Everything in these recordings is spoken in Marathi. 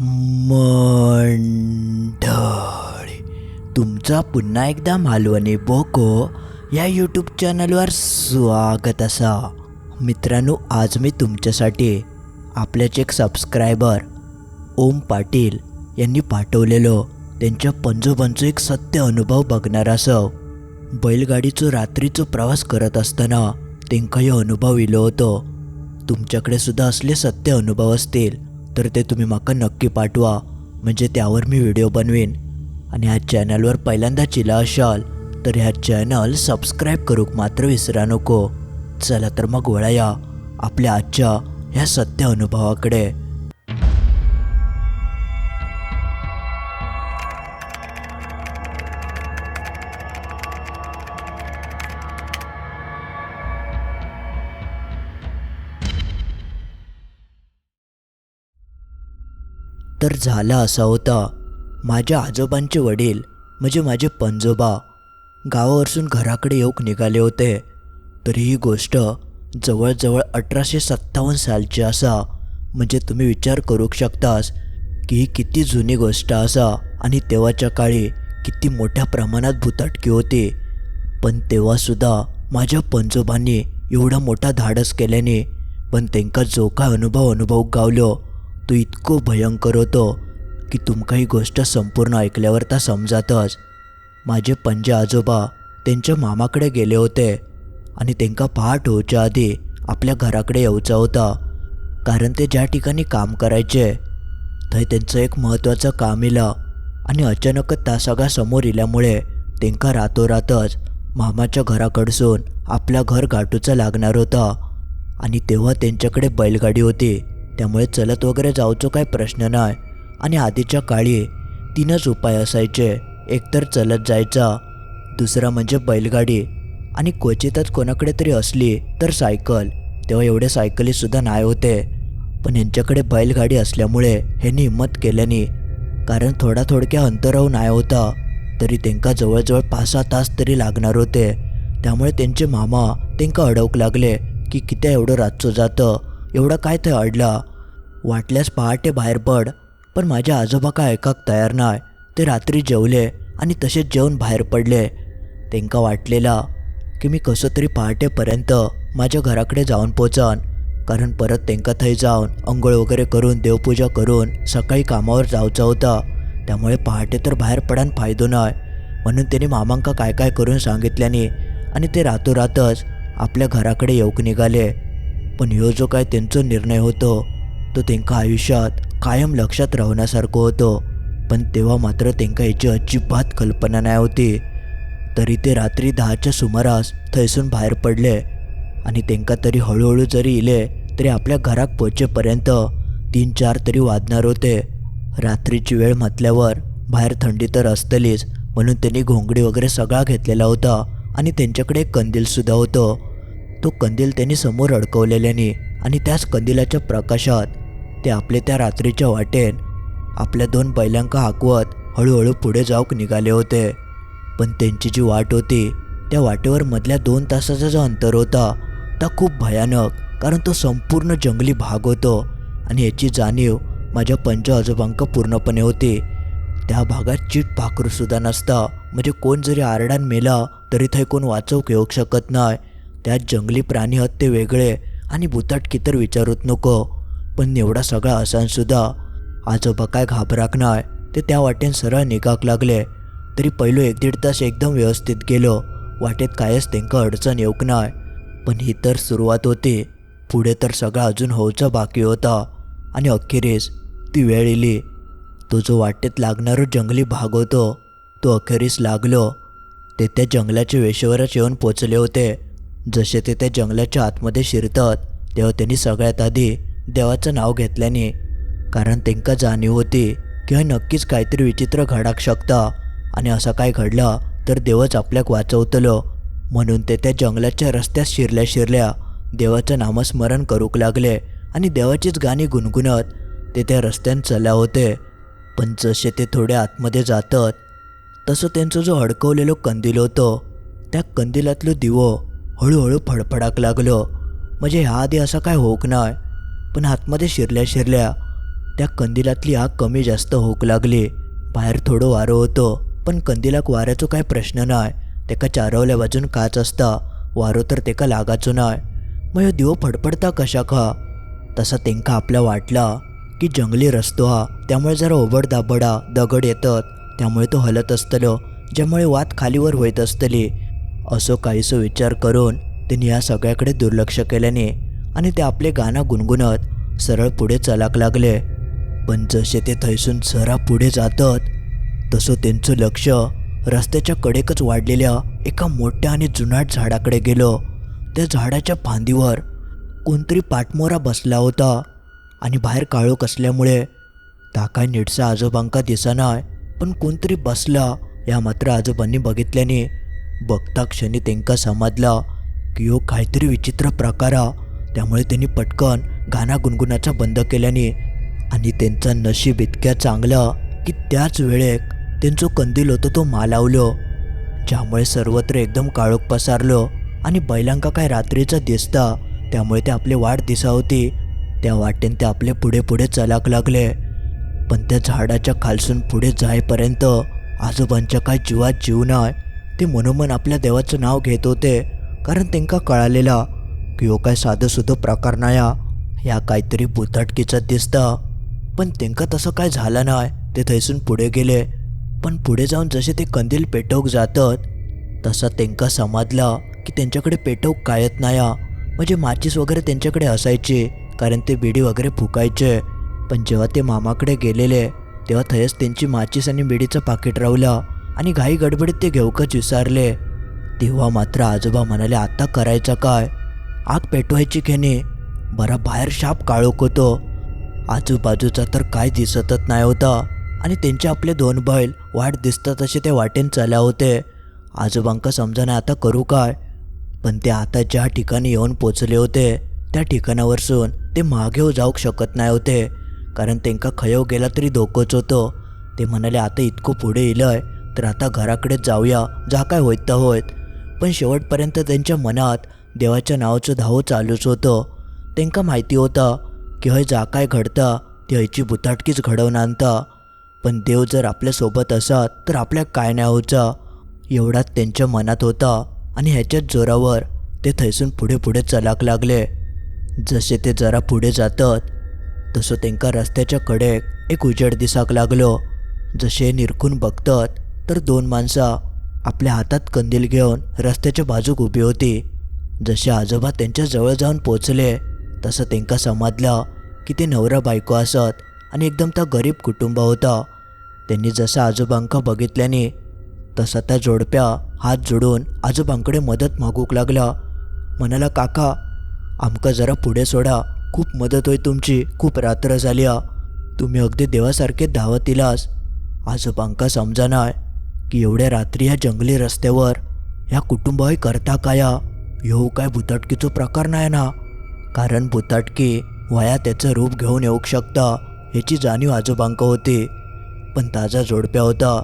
मंडळी तुमचा पुन्हा एकदा मालवणी बोको या यूट्यूब चॅनलवर स्वागत असा. मित्रांनो आज मी तुमच्यासाठी आपल्याचे एक सबस्क्रायबर ओम पाटील यांनी पाठवलेलो. त्यांच्या पंजोबांचं एक सत्य अनुभव बघणार असं बैलगाडीचो रात्रीचो प्रवास करत असताना त्यांका हे अनुभव इलो होतो. तुमच्याकडे सुद्धा असले सत्य अनुभव असतील. तर ते तुम्ही माका नक्की पाठवा. म्हणजे त्यावर मी व्हिडिओ बनवीन. आणि ह्या चॅनलवर पहिल्यांदा चिला असाल तर ह्या चॅनल सबस्क्राईब करूक मात्र विसरा नको. चला तर मग वळया. आपल्या आजच्या ह्या सत्य अनुभवाकडे. तर झाला असा होता. माझ्या आजोबांचे वडील म्हणजे माझे पंजोबा गावावरसून घराकडे येऊक निघाले होते. तरी ही गोष्ट जवळजवळ अठराशे सत्तावन्न सालची असा. म्हणजे तुम्ही विचार करू शकतास की ही किती जुनी गोष्ट असा. आणि तेव्हाच्या काळी किती मोठ्या प्रमाणात भूताटकी होती. पण तेव्हासुद्धा माझ्या पंजोबांनी एवढा मोठा धाडस केल्याने पण त्यांका जो काय अनुभव अनुभव गावलो तो इतको भयंकर होतो की तुमका ही गोष्ट संपूर्ण ऐकल्यावर तर समजातच. माझे पंजे आजोबा त्यांच्या मामाकडे गेले होते आणि त्यांका पहाट होच्या आधी आपल्या घराकडे येऊचा होता कारण ते ज्या ठिकाणी काम करायचे थंय त्यांचं एक महत्त्वाचं काम इलं आणि अचानकच त्या सगळा समोर इल्यामुळे त्यांका रातोरातच मामाच्या घराकडसून आपलं घर गाठूचा लागणार होता आणि तेव्हा त्यांच्याकडे बैलगाडी होती. त्यामुळे चलत वगैरे जाऊचो काही प्रश्न नाही. आणि आधीच्या काळी तीनच उपाय असायचे. एकतर चलत जायचा दुसरा म्हणजे बैलगाडी. आणि क्वचितच कोणाकडे तरी असली तर सायकल. तेव्हा एवढे सायकलीसुद्धा नाही होते. पण यांच्याकडे बैलगाडी असल्यामुळे ह्यांनी हिंमत केल्याने कारण थोडा थोडक्या अंतराहून नाही होता तरी त्यांका जवळजवळ पाच सहा तास तरी लागणार होते. त्यामुळे त्यांचे मामा त्यांका अडवक लागले की कित्या एवढं रातचं जातं एवढं काय ते अडला. वाटल्यास पहाटे बाहेर पड पण माझ्या आजोबा काय ऐकाक तयार नाही. ते रात्री जेवले आणि तसेच जेवून बाहेर पडले. त्यांका वाटलेला की मी कसं तरी पहाटेपर्यंत माझ्या घराकडे जाऊन पोचन कारण परत त्यांका थंय जाऊन अंघोळ वगैरे करून देवपूजा करून सकाळी कामावर जाऊचा होता. त्यामुळे पहाटे तर बाहेर पडान फायदो नाही. म्हणून त्यांनी मामांका काय काय करून सांगितल्याने आणि ते रातोरातच आपल्या घराकडे येऊक निघाले. पण ह्यो जो काय त्यांचा निर्णय होतो तो त्यांका आयुष्यात कायम लक्षात राहण्यासारखं होतो. पण तेव्हा मात्र त्यांका याची अजिबात कल्पना नाही होती. तरी ते रात्री दहाच्या सुमारास थंयसून बाहेर पडले आणि त्यांका तरी हळूहळू जरी इले तरी आपल्या घरात पोचेपर्यंत तीन चार तरी वाजणार होते. रात्रीची वेळ म्हटल्यावर बाहेर थंडी तर असतलीच म्हणून त्यांनी घोंगडी वगैरे सगळा घेतलेला होता आणि त्यांच्याकडे एक कंदीलसुद्धा होतं. तो कंदील त्यांनी समोर अडकवलेल्याने आणि त्याच कंदिलाच्या प्रकाशात ते आपले त्या रात्रीच्या वाटेन. आपल्या दोन बैलांका हाकवत हळूहळू पुढे जाऊक निघाले होते. पण त्यांची जी वाट होती त्या वाटेवर मधल्या दोन तासाचा जो अंतर होता तो खूप भयानक कारण तो संपूर्ण जंगली भाग होतो. आणि याची जाणीव माझ्या पंच आजोबांका पूर्णपणे होती. त्या भागात चीट पाखरूसुद्धा नसता. म्हणजे कोण जरी आरडान मेला तरी थंय कोण वाचवूक येऊ शकत नाही. त्यात जंगली प्राणी हत्ते वेगळे आणि भुताटकी तर विचारूच नको. पण एवढा सगळा असानसुद्धा आजोबा काय घाबराक नाही ते त्या वाटेन सरळ निघाक लागले. तरी पहिलो एक दीड तास एकदम व्यवस्थित गेलो. वाटेत कायच तेंका अडचण येऊक नाय. पण ही तर सुरुवात होती. पुढे तर सगळा अजून होऊचा बाकी होता. आणि अखेरीस ती वेळ इली. तो जो वाटेत लागणारो जंगली भाग होतो तो अखेरीस लागलो. ते त्या जंगलाच्या वेशेवरच येऊन पोचले होते. जसे ते त्या जंगलाच्या आतमध्ये शिरतात तेव्हा त्यांनी सगळ्यात आधी देवाचं नाव घेतल्याने कारण त्यांका जाणीव होती की हे नक्कीच काहीतरी विचित्र घडाक शकता. आणि असं काय घडला तर देवच आपल्याक वाचवतलो. म्हणून ते त्या जंगलाच्या रस्त्यात शिरल्या शिरल्या देवाचं नामस्मरण करूक लागले आणि देवाचीच गाणी गुणगुणत ते त्या रस्त्यान चल्या होते. पण जसे ते थोडे आतमध्ये जातात तसं त्यांचं जो अडकवलेलो कंदील होतो त्या कंदिलातलो दिवो हळूहळू फडफडाक लागलो. म्हणजे ह्या आधी असं काय होऊक नाही पण आतमध्ये शिरल्या शिरल्या त्या कंदिलातली आग कमी जास्त होक लागली. बाहेर थोडं वारं होतं पण कंदिलाक वाऱ्याचो काय प्रश्न नाय. तेका चारवल्या बाजून काच असता वारो तर तेका लागाचो नाय. मग ह्यो दिवो फडफडता कशा हा तसा तेंका आपल्या वाटला की जंगली रस्तो हा त्यामुळे जरा ओबड दाबडा दगड येतात. त्यामुळे तो हलत असतलो ज्यामुळे वात खालीवर होत असतली. असो काहीसो विचार करून त्यांनी या सगळ्याकडे दुर्लक्ष केल्याने आणि ते आपले गाणं गुणगुणत सरळ पुढे चलाक लागले. पण जसे ते थैसून सरा पुढे जातात तसं त्यांचं लक्ष रस्त्याच्या कडेकच वाढलेल्या एका मोठ्या आणि जुनाट झाडाकडे गेलो. त्या झाडाच्या फांदीवर कोणतरी पाठमोरा बसला होता आणि बाहेर काळोख असल्यामुळे ताकाय निडसा आजोबांका दिसनाय पण कोणतरी बसला या मात्र आजोबांनी बघितल्याने. बघता क्षणी त्यांका समजला की हो काहीतरी विचित्र प्रकारा त्यामुळे त्यांनी पटकन गाणा गुणगुणाचा बंद केल्याने आणि त्यांचा नशीब इतक्या चांगला की त्याच वेळेक त्यांचं कंदील होतो तो मालावलो. ज्यामुळे सर्वत्र एकदम काळोख पसारलो आणि बैलांका काय रात्रीचं दिसता त्यामुळे ते आपले वाट दिसा होती. त्या वाटेन ते आपले पुढे पुढे चलाक लागले. पण त्या झाडाच्या खालसून पुढे जाईपर्यंत आजोबांच्या काय जीवात जीव नाही ते मनोमन आपल्या देवाचं नाव घेत होते कारण त्यांका कळालेला किंवा काय साधं सुधं प्रकार हा ह्या काहीतरी भुताटकीचा दिसतं. पण त्यांका तसं काय झालं नाही ते थैसून पुढे गेले. पण पुढे जाऊन जसे ते कंदील पेटवूक जातात तसा त्यांका समजला की त्यांच्याकडे पेटवूक कायत नाही म्हणजे माचीस वगैरे त्यांच्याकडे असायची कारण ते बिडी वगैरे फुकायचे. पण जेव्हा ते मामाकडे गेलेले तेव्हा थयस त्यांची माचीस आणि बिडीचं पाकिट रावलं आणि घाई गडबडीत ते घेऊकच विसारले. तेव्हा मात्र आजोबा म्हणाले आता करायचं काय? आग पेटवायची घेणे बरा बाहेर शाप काळोख होतो. आजूबाजूचा तर काय दिसतच नाही होता. आणि त्यांचे आपले दोन बैल वाट दिसतात तसे ते वाटेन चाल्या होते. आजोबांका समजाने आता करू काय? पण ते आता ज्या ठिकाणी येऊन पोचले होते त्या ठिकाणावरसून ते मागे जाऊक शकत नाही होते. कारण त्यांका खयव गेला तरी धोकोच होतो. ते म्हणाले आता इतकं पुढे इलंय तर आता घराकडे जाऊया जा काय होत तर होत पण शेवटपर्यंत त्यांच्या मनात देवाच्या नावाचं धाव चालूच होतं. त्यांका माहिती होतं की हय जा काय घडता ती हयची बुताटकीच घडवून आणता. पण देव जर आपल्यासोबत असत तर आपल्या काय नाही होचा एवढाच त्यांच्या मनात होता आणि ह्याच्याच जोरावर ते थैसून पुढे पुढे चलाक लागले. जसे ते जरा पुढे जातात तसं त्यांका रस्त्याच्या कडेक एक उजेड दिसाक लागलो. जसे निरखून बघतात तर दोन माणसं आपल्या हातात कंदील घेऊन रस्त्याच्या बाजूक उभी होती. जसे आजोबा त्यांच्या जवळ जाऊन पोचले तसं त्यांका समजलं की ते नवरा बायको असत आणि एकदम त्या गरीब कुटुंब होता. त्यांनी जसं आजोबांका बघितल्याने तसा त्या जोडप्या हात जोडून आजोबांकडे मदत मागूक लागला म्हणाला काका आमका जरा पुढे सोडा. खूप मदत होई तुमची. खूप रात्र झाली हा तुम्ही अगदी देवासारखे धावत इलास. आजोबांका समजानाय की एवढ्या रात्री ह्या जंगली रस्त्यावर ह्या कुटुंबाही करता काया ह्यो काय भुताटकीचो प्रकार नाही ना. कारण भुताटकी वया त्याचं रूप घेऊन येऊ शकता ह्याची जाणीव आजोबांक होती. पण ताजा जोडप्या होता.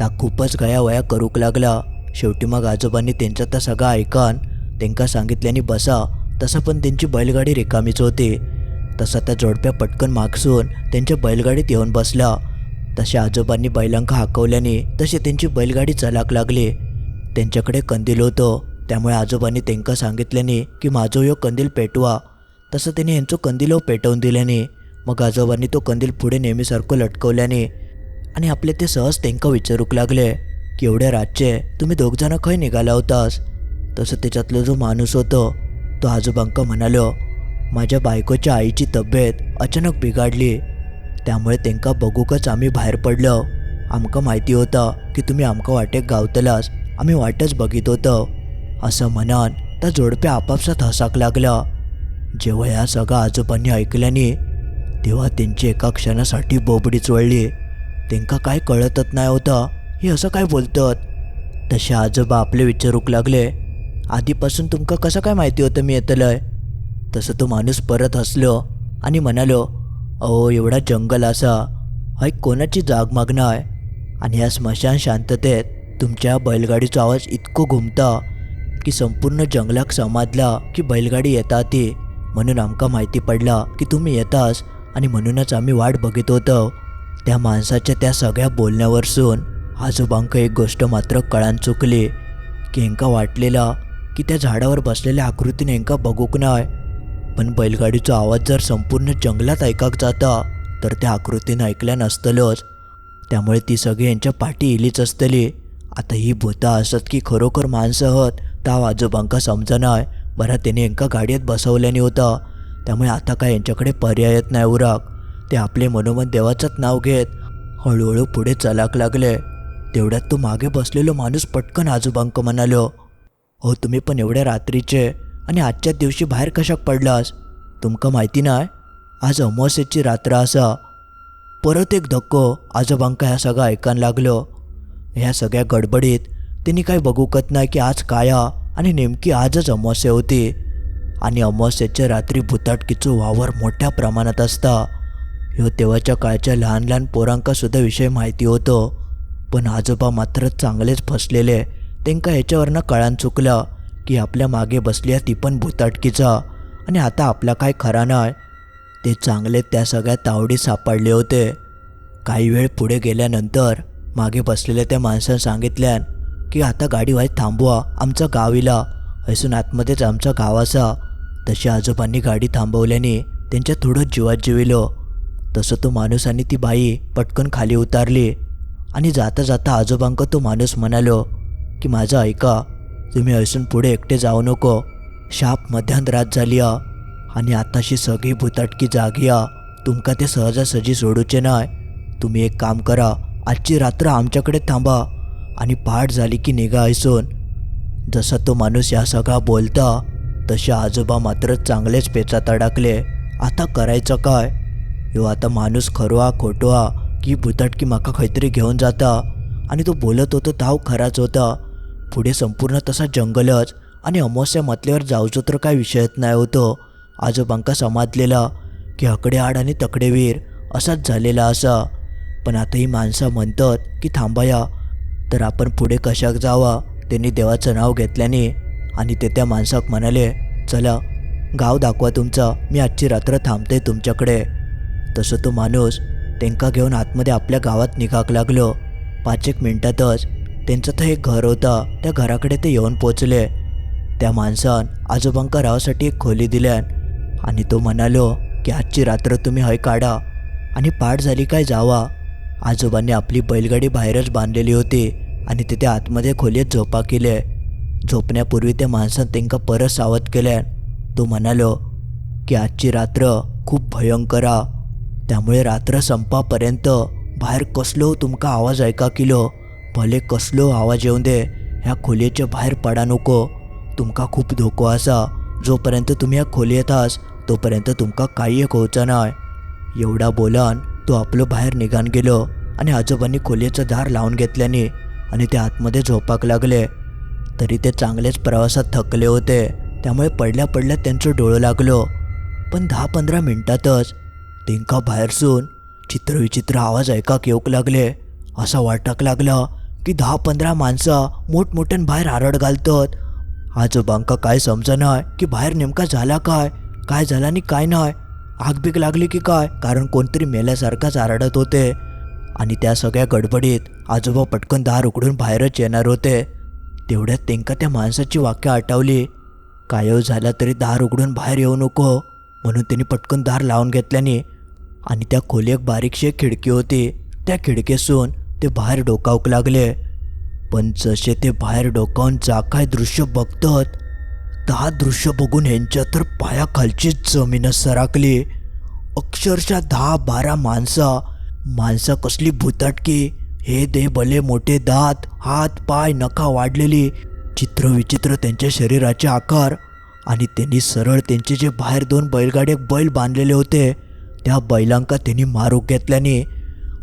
ता खूपच गया वया करूक लागला. शेवटी मग आजोबांनी त्यांचा त्या सगळा ऐकान त्यांका सांगितल्याने बसा तसं पण त्यांची बैलगाडी रिकामीच होती. तसा त्या जोडप्या पटकन मागसून त्यांच्या बैलगाडीत येऊन बसला. तसे आजोबांनी बैलांका हाकवल्याने तशी त्यांची बैलगाडी चलाक लागली. त्यांच्याकडे कंदील होतं. त्यामुळे आजोबांनी त्यांका सांगितल्याने की माझो यो कंदील पेटवा. तसं त्याने यांचो कंदील हो पेटवून दिल्याने मग आजोबांनी तो कंदील पुढे नेहमीसारखं लटकवल्याने आणि आपले ते सहज त्यांका विचारूक लागले की एवढ्या रातचे तुम्ही दोघजणं खंय निघाला होतास? तसं त्याच्यातलं जो माणूस होतो तो आजोबांका म्हणालो माझ्या बायकोच्या आईची तब्येत अचानक बिघाडली. त्यामुळे त्यांका बघूकच आम्ही बाहेर पडलो. आमका माहिती होतं की तुम्ही आमका वाटेक गावतलास. आम्ही वाटच बघित होतो. असं म्हणान त्या जोडप्या आपापसात हसाक लागला. जेव्हा ह्या सगळं आजोबांनी ऐकल्याने तेव्हा त्यांची एका क्षणासाठी बोबडी चोळली. त्यांका काय कळतच नाही होतं हे असं काय बोलतात? तसे आजोबा आपले विचारूक लागले. आधीपासून तुमका कसं काय माहिती होतं मी येतलंय? तसं तो माणूस परत हसलो आणि म्हणालो अहो एवढा जंगल असा. हा एक कोणाची जाग मागणं आहे आणि या स्मशान शांततेत तुमच्या बैलगाडीचा आवाज इतको घुमता. की संपूर्ण जंगलाक समाजला की बैलगाडी येता ती म्हणून आमका माहिती पडला की तुम्ही येतास आणि म्हणूनच आम्ही वाट बघित होतो. त्या माणसाच्या त्या सगळ्या बोलण्यावरसून आजोबांक एक गोष्ट मात्र कळान चुकली की हेंका वाटलेला की त्या झाडावर बसलेल्या आकृतीने हेंका बघूक नाय. पण बैलगाडीचो आवाज जर संपूर्ण जंगलात ऐकाक जाता तर त्या आकृतीनं ऐकल्या नसतलंच. त्यामुळे ती सगळी यांच्या पाठी इलीच असतली. आता ही भूता असत की खरोखर माणसं हत ताव आजोबांका समजनाय बरं त्याने यांका गाडयेत बसवल्याने होता. त्यामुळे आता काय यांच्याकडे पर्यायच नाही उराक. ते आपले मनोमन देवाचंच नाव घेत हळूहळू पुढे चलाक लागले. तेवढ्यात तो मागे बसलेलो माणूस पटकन आजोबांक म्हणालो हो तुम्ही पण एवढ्या रात्रीचे आणि आजच्या दिवशी बाहेर कशाक पडलास? तुमका माहिती नाय? आज अमावस्येची रात्र असा परत एक धक्को आजोबांका ह्या सगळं ऐकायला लागलो. ह्या सगळ्या गडबडीत त्यांनी काही बघूकत नाही की आज काया आणि नेमकी आजच अमावस्या होती. आणि अमावस्येच्या रात्री भुताटकीचं वावर मोठ्या प्रमाणात असता. ह्यो तेव्हाच्या काळच्या लहान लहान पोरांकासुद्धा विषय माहिती होतो. पण आजोबा मात्र चांगलेच फसलेले. त्यांका ह्याच्यावरनं कळान चुकलं की आपल्या मागे बसली ती पण भुताटकीचा. आणि आता आपला काय खरा नाही. ते चांगले त्या सगळ्या तावडी सापडले होते. काही वेळ पुढे गेल्यानंतर मागे बसलेल्या त्या माणसानं सांगितल्यान की आता गाडी व्हायत थांबवा आमचा गावीला हसून आतमध्येच आमचा गाव असा. तशी आजोबांनी गाडी थांबवल्याने त्यांच्या थोडं जीवात जिविलो. तसं तो माणूस आणि ती बाई पटकन खाली उतारली. आणि जाता जाता आजोबांक तो माणूस म्हणालो की माझं ऐका तुम्ही असून पुढे एकटे जाऊ नको. शाप मध्यान रात झाली आणि आताशी सगळी भुताटकी जागी आ. तुमका ते सहजासहजी सोडूचे नाय. तुम्ही एक काम करा आजची रात्र आमच्याकडे थांबा. आणि पहाट झाली की निघा ऐसून जसा तो माणूस या सगळा बोलता तसे आजोबा मात्र चांगलेच पेचात अडकले. आता करायचं काय? ह्यो आता माणूस खरोआ खोटवा की भुताटकी माका खैतरी घेऊन जाता. आणि तो बोलत होतो ताव खराच होता. पुढे संपूर्ण तसा जंगलच आणि अमावस्या मतल्यावर जाऊचो तर काय विषयच नाही होतो. आजोबांका समाजलेला की हकडे आड आणि तकडेवीर असाच झालेला असा. पण आता ही माणसं म्हणतात की थांबाया तर आपण पुढे कशाक जावा? त्यांनी देवाचं नाव घेतल्याने आणि ते त्या माणसाक म्हणाले चला गाव दाखवा तुमचा मी आजची रात्र थांबते तुमच्याकडे. तसं तो माणूस त्यांका घेऊन आतमध्ये आपल्या गावात निघाक लागलो. पाच एक मिनटातच त्यांचं तर एक घर होतं त्या घराकडे ते येऊन पोचले. त्या माणसान आजोबांका राहासाठी एक खोली दिल्यान आणि तो म्हणालो की आजची रात्र तुम्ही हय काढा आणि पाठ झाली काय जावा? आजोबांनी आपली बैलगाडी बाहेरच बांधलेली होती आणि तिथे आतमध्ये खोलीत झोपा केले झोपण्यापूर्वी त्या माणसानं त्यांना परत सावध केल्यान तो म्हणालो की आजची रात्र खूप भयंकर आ. त्यामुळे रात्र संपापर्यंत बाहेर कसलो तुमका आवाज ऐका किलो. भले कसलो आवाज येऊ दे ह्या खोलीच्या बाहेर पडा नको. तुमका खूप धोको असा जोपर्यंत तुम्ही ह्या खोली आहास तोपर्यंत तुमका काही एक होवचा नाय. एवढा बोलान तो आपलं बाहेर निघान गेलो आणि आजोबांनी खोलीचं दार लावून घेतल्याने आणि ते आतमध्ये झोपाक लागले. तरी ते चांगलेच प्रवासात थकले होते. त्यामुळे पडल्या पडल्या त्यांचं डोळं लागलो. पण दहा पंधरा मिनटातच तिंका बाहेरसून चित्रविचित्र आवाज ऐकाक येऊक लागले. असं वाटक लागलं की दहा पंधरा माणसं मोठमोठ्यान बाहेर आरड घालतात. आजोबांका काय समजनाय की बाहेर नेमका झाला काय? काय झाला आणि काय नाही आग बीग लागली की काय? कारण कोणतरी मेल्यासारखाच आरडत होते. आणि त्या सगळ्या गडबडीत आजोबा पटकन दार उघडून बाहेरच येणार होते. तेवढ्यात त्यांका त्या माणसाची वाक्य आठवली. कायव झाला तरी दार उघडून बाहेर येऊ नको म्हणून त्यांनी पटकन दार लावून घेतल्याने. आणि त्या खोली एक बारीकशी एक खिडकी होती. त्या खिडकीसून ते बाहेर डोकावूक लागले. पण जसे ते बाहेर डोकावून जा काय दृश्य बघतात दहा दृश्य बघून ह्यांच्या तर पायाखालची जमीनच सरकली अक्षरशः दहा बारा माणसं. माणसं कसली भुताटकी. हे दे भले मोठे दात हात पाय नखा वाढलेली. चित्र विचित्र त्यांच्या शरीराचे आकार. आणि त्यांनी सरळ त्यांचे जे बाहेर दोन बैलगाडे बैल बांधलेले होते त्या बैलांका त्यांनी मारू घेतल्याने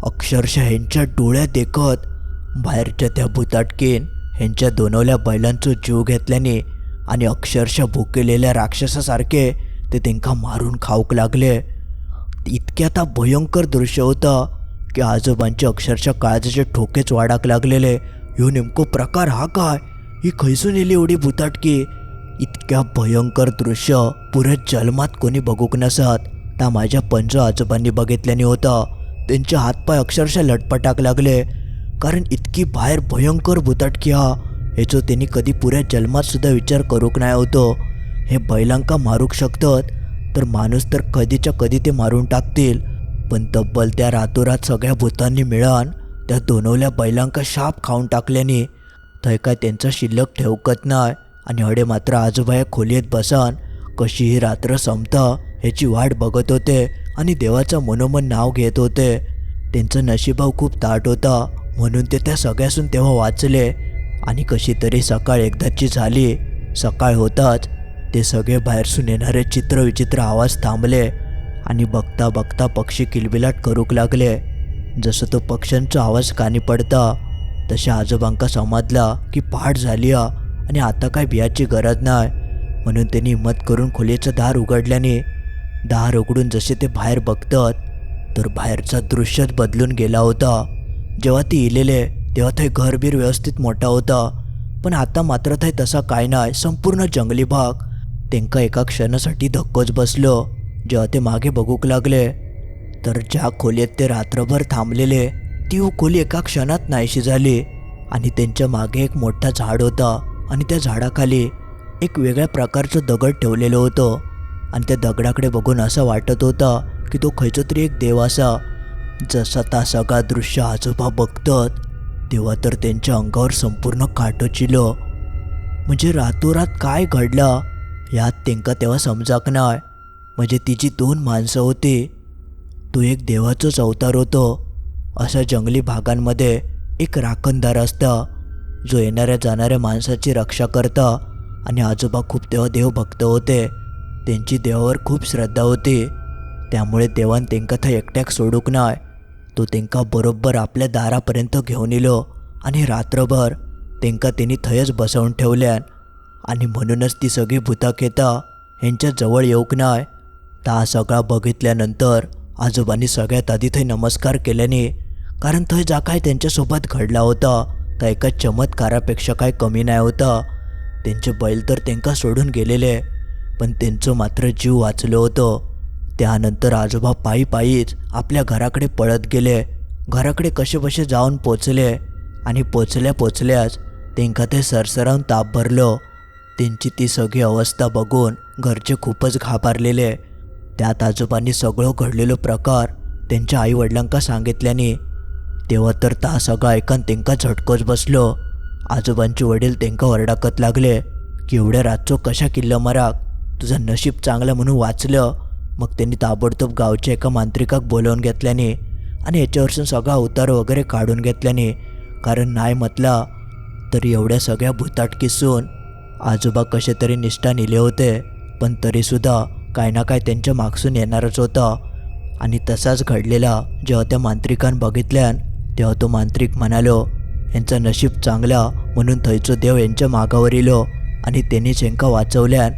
अक्षरशः ह्यांच्या डोळ्या देखत बाहेरच्या त्या भुताटकेन ह्यांच्या दोनवल्या बैलांचो जीव घेतल्याने आणि अक्षरशः भुकेलेल्या राक्षसासारखे ते त्यांना मारून खाऊक लागले. इतक्या आता भयंकर दृश्य होतं की आजोबांचे अक्षरशः काळजाचे ठोकेच वाडाक लागलेले. ह्यो नेमको प्रकार हा काय? ही खैसून येली एवढी भुताटकी? इतक्या भयंकर दृश्य पुरे जन्मात कोणी बघूक नसत. ता माझ्या पंज आजोबांनी बघितल्याने होता. त्यांचे हातपाय अक्षरशः लटपटाक लागले. कारण इतकी बाहेर भयंकर भुताटकी हा. ह्याचो त्यांनी कधी पुऱ्या जन्मात सुद्धा विचार करूक नाही होतो. हे बैलांका मारूक शकतात तर माणूस तर कधीच्या कधी ते मारून टाकतील. पण तब्बल त्या रातोरात सगळ्या भूतांनी मिळान त्या दोनवल्या बैलांका शाप खाऊन टाकल्याने थंय काय त्यांचा शिल्लक ठेवकत नाही आणि हडे मात्र आजोबा या खोलीत बसान कशी ही रात्र संपता ह्याची वाट बघत होते आणि देवाचं मनोमन नाव घेत होते. त्यांचं नशिबाव खूप ताट होता म्हणून ते त्या सगळ्यासून तेव्हा वाचले आणि कशी तरी सकाळ एकदाची झाली. सकाळ होताच ते सगळे बाहेरसून येणारे चित्रविचित्र आवाज थांबले आणि बघता बघता पक्षी किलबिलाट करूक लागले. जसं तो पक्ष्यांचा आवाज कानी पडता तशा आजोबांका समजला की पहाट झाली हा आणि आता काय बियाची गरज नाही म्हणून त्यांनी हिंमत करून खोलीचं दार उघडल्याने दार उघडून जसे ते बाहेर बघतात तर बाहेरचा दृश्यच बदलून गेला होता. जेव्हा ते इलेले तेव्हा थंय घरबीर व्यवस्थित मोठा होता पण आता मात्र थंय तसा काय नाही संपूर्ण जंगली भाग तेंका एका क्षणासाठी धक्कोच बसलो जेव्हा ते मागे बघूक लागले. तर ज्या खोलीत ते रात्रभर थांबलेले ती खोली एका क्षणात नाहीशी झाली आणि त्यांच्या मागे एक मोठा झाड होता आणि त्या झाडाखाली एक वेगळ्या प्रकारचं दगड ठेवलेलं होतं आणि त्या दगडाकडे बघून असं वाटत होतं की तो खयचो तरी एक देव असा जसा ता सगळा दृश्य आजोबा बघतात तेव्हा तर त्यांच्या अंगावर संपूर्ण काटोचिलं म्हणजे रातोरात काय घडलं? यात तेंका तेव्हा समजाक नाय म्हणजे तिची दोन माणसं होती. तो एक देवाचोच अवतार होतो. अशा जंगली भागांमध्ये एक राखणदार असता. जो येणाऱ्या जाणाऱ्या माणसाची रक्षा करता. आणि आजोबा खूप तेव्हा देवभक्त होते. त्यांची देवावर खूप श्रद्धा होती. त्यामुळे देवान त्यांका थंय एकट्याक सोडूक नाय. तो तेंका बरोबर आपल्या दारापर्यंत घेऊन येलो आणि रात्रभर तेंका त्यांनी थंयच बसवून ठेवल्यान आणि म्हणूनच ती सगळी भूताखेता हेंच्या जवळ येऊक नाय. ता सगळा बघितल्यानंतर आजोबांनी सगळ्यात आधी थंय नमस्कार केल्याने कारण थंय जा काय त्यांच्यासोबत घडला होता त्या एका चमत्कारापेक्षा काय कमी नाही होता. त्यांचे बैल तर त्यांका सोडून गेलेले पण त्यांचं मात्र जीव वाचलो होतं. त्यानंतर आजोबा पायी पायीच आपल्या घराकडे पळत गेले. घराकडे कसेबसे जाऊन पोचले? आणि पोचल्या पोचल्याच त्यांका ते सरसरावून ताप भरलो. त्यांची ती सगळी अवस्था बघून घरचे खूपच घाबरलेले. त्यात आजोबांनी सगळं घडलेलो प्रकार त्यांच्या आईवडिलांका सांगितल्याने तेव्हा तर ता सगळं ऐकून त्यांका झटकोच बसलो. आजोबांचे वडील त्यांका ओरडाकत लागले की एवढ्या रातचो कशा किल्ला मराक? तुझं नशीब चांगलं म्हणून वाचलं. मग त्यांनी ताबडतोब गावच्या एका मांत्रिकाक बोलावून घेतल्याने आणि याच्यावरसून सगळा उतार वगैरे काढून घेतल्याने कारण नाही म्हटला तर एवढ्या सगळ्या भुताटकीसून आजोबा कसे तरी निष्ठा नेले होते पण तरीसुद्धा काय ना काय त्यांच्या मागसून येणारच होता. आणि तसाच घडलेला जेव्हा त्या मांत्रिकान बघितल्यान तेव्हा तो मांत्रिक म्हणालो यांचा नशीब चांगला म्हणून थंयचो देव यांच्या मागावर इलो. आणि त्यांनीच यांका वाचवल्यान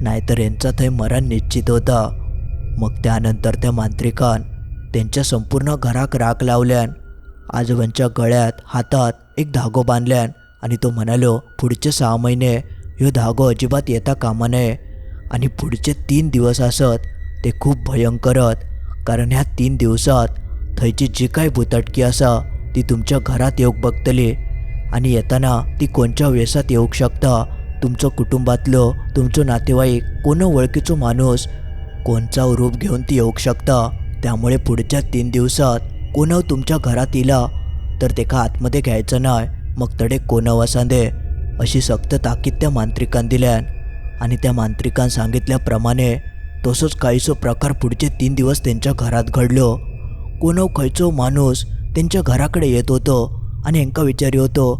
नाहीतर यांचा थंय मरण निश्चित होता. मग त्यानंतर त्या मांत्रिकान त्यांच्या संपूर्ण घराक राख लावल्यान आजोबांच्या गळ्यात हातात एक धागो बांधल्यान आणि तो म्हणालो पुढचे सहा महिने ह्यो धागो अजिबात येता कामा नये आणि पुढचे तीन दिवस असत ते खूप भयंकरत कारण ह्या तीन दिवसात थंयची जी काय भुतटकी असा ती तुमच्या घरात येऊक बघतली आणि येताना ती कोणच्या वेसात येऊक शकता तुमचं कुटुंबातलं तुमचं नातेवाईक कोण ओळखीचो माणूस कोणचा रूप घेऊन ती येऊ शकता. त्यामुळे पुढच्या तीन दिवसात कोणव तुमच्या घरात इला? तर तेका आतमध्ये घ्यायचं नाही मग तडे कोणव असांदे? अशी सक्त ताकीद त्या मांत्रिकान दिल्यान. आणि त्या मांत्रिकान सांगितल्याप्रमाणे तसंच काहीसो प्रकार पुढचे तीन दिवस त्यांच्या घरात घडलो. कोणव खंयचो माणूस त्यांच्या घराकडे येत होतो आणि हेंका विचारी होतो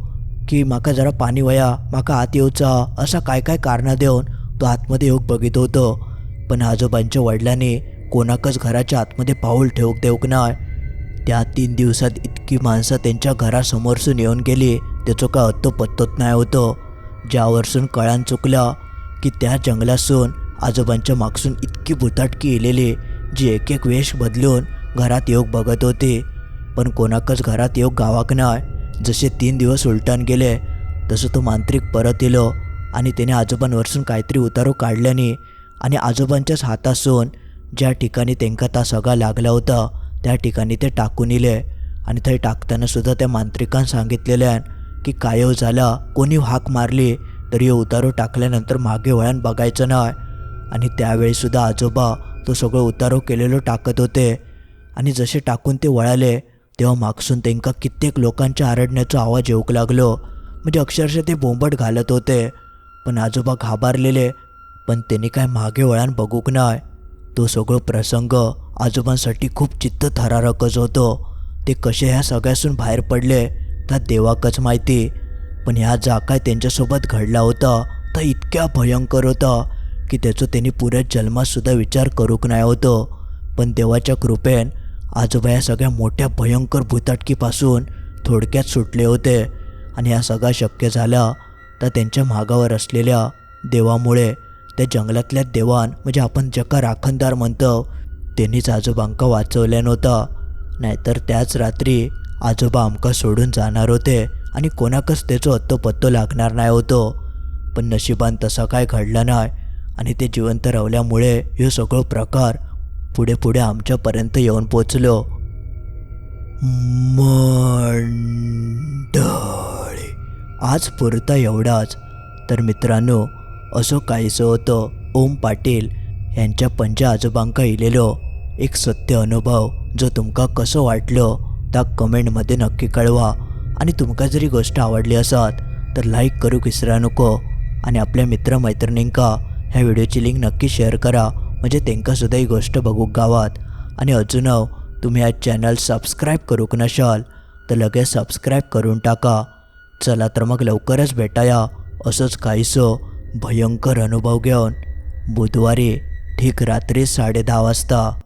की म्हाका जरा पाणी वया म्हाका आत येवचा असा काय काय कारणं देऊन तो आतमध्ये येऊक बघित होतो. पण आजोबांच्या वडिलांनी कोणाकच घराच्या आतमध्ये पाऊल ठेवूक देऊक नाय. त्या तीन दिवसात इतकी माणसं त्यांच्या घरासमोरसून येऊन गेली त्याचं काय अत्तो पत्तोत नाही होतं. ज्यावरसून कळान चुकला की त्या जंगलासून आजोबांच्या मागसून इतकी भुताटकी येलेली जी एक एक वेश बदलून घरात योग बघत होती. पण कोणाकच घरात योग गावाक नाय. जसे तीन दिवस उलटान गेले तसं तो मांत्रिक परत येलो आणि त्याने आजोबांवरसून काहीतरी उतारू काढल्याने आणि आजोबांच्याच हातासून ज्या ठिकाणी त्यांका ता सगळा लागला होता त्या ठिकाणी ते टाकून इले आणि थंय टाकताना सुद्धा त्या मांत्रिकान सांगितलेल्यान की कायव झाला कोणी हाक मारली तरी हे उतारो टाकल्यानंतर मागे वळण बघायचं नाही. आणि त्यावेळीसुद्धा आजोबा तो सगळं उतारो केलेलो टाकत होते. आणि जसे टाकून ते वळाले तेव्हा मागसून त्यांका कित्येक लोकांच्या आरडण्याचा आवाज येऊक लागलो. म्हणजे अक्षरशः ते बोंबट घालत होते. पण आजोबा घाबरलेले पण त्यांनी काय मागे वळण बघूक नाही तो सगळं प्रसंग आजोबांसाठी खूप चित्त थरारकच होतो. ते कसे ह्या सगळ्यासून बाहेर पडले त्या देवाकच माहिती. पण ह्या जा काय त्यांच्यासोबत घडला होता तर इतक्या भयंकर होता की त्याचं त्यांनी पुऱ्या जन्मातसुद्धा विचार करूक नाही होतो. पण देवाच्या कृपेन आजोबा या सगळ्या मोठ्या भयंकर भूताटकीपासून थोडक्यात सुटले होते. आणि हा सगळा शक्य झाला तर त्यांच्या मागावर असलेल्या देवामुळे त्या जंगलातल्या देवान म्हणजे आपण जका राखणदार म्हणतो त्यांनीच आजोबांका वाचवल्या नव्हतं. नाहीतर त्याच रात्री आजोबा आमका सोडून जाणार होते आणि कोणाकच त्याचो अत्तो पत्तो लागणार नाही होतो. पण नशिबान तसा काय घडलं नाही आणि ते जिवंत रावल्यामुळे हे सगळं प्रकार पुढे पुढे आमच्यापर्यंत येऊन पोचलो. मंडळी आज पुरता एवढाच. तर मित्रांनो असो काहीसो होतो. ओम पाटील यांच्या पंजा आजोबांका इलेलो एक सत्य अनुभव जो तुमका कसो वाटलो त्या कमेंटमध्ये नक्की कळवा. आणि तुमका जरी गोष्ट आवडली असत तर लाईक करू विसरा नको. आणि आपल्या मित्रमैत्रिणींका ह्या व्हिडिओची लिंक नक्की शेअर करा. म्हणजे त्यांकासुद्धा ही गोष्ट बघूक गावात. आणि अजून तुम्ही हा चॅनल सबस्क्राईब करूक नशाल तर लगेच सबस्क्राईब करून टाका. चला तर मग लवकरच भेटाया. असंच काहीसं भयंकर अनुभव घेऊन बुधवारी ठीक रात्री साडे वाजता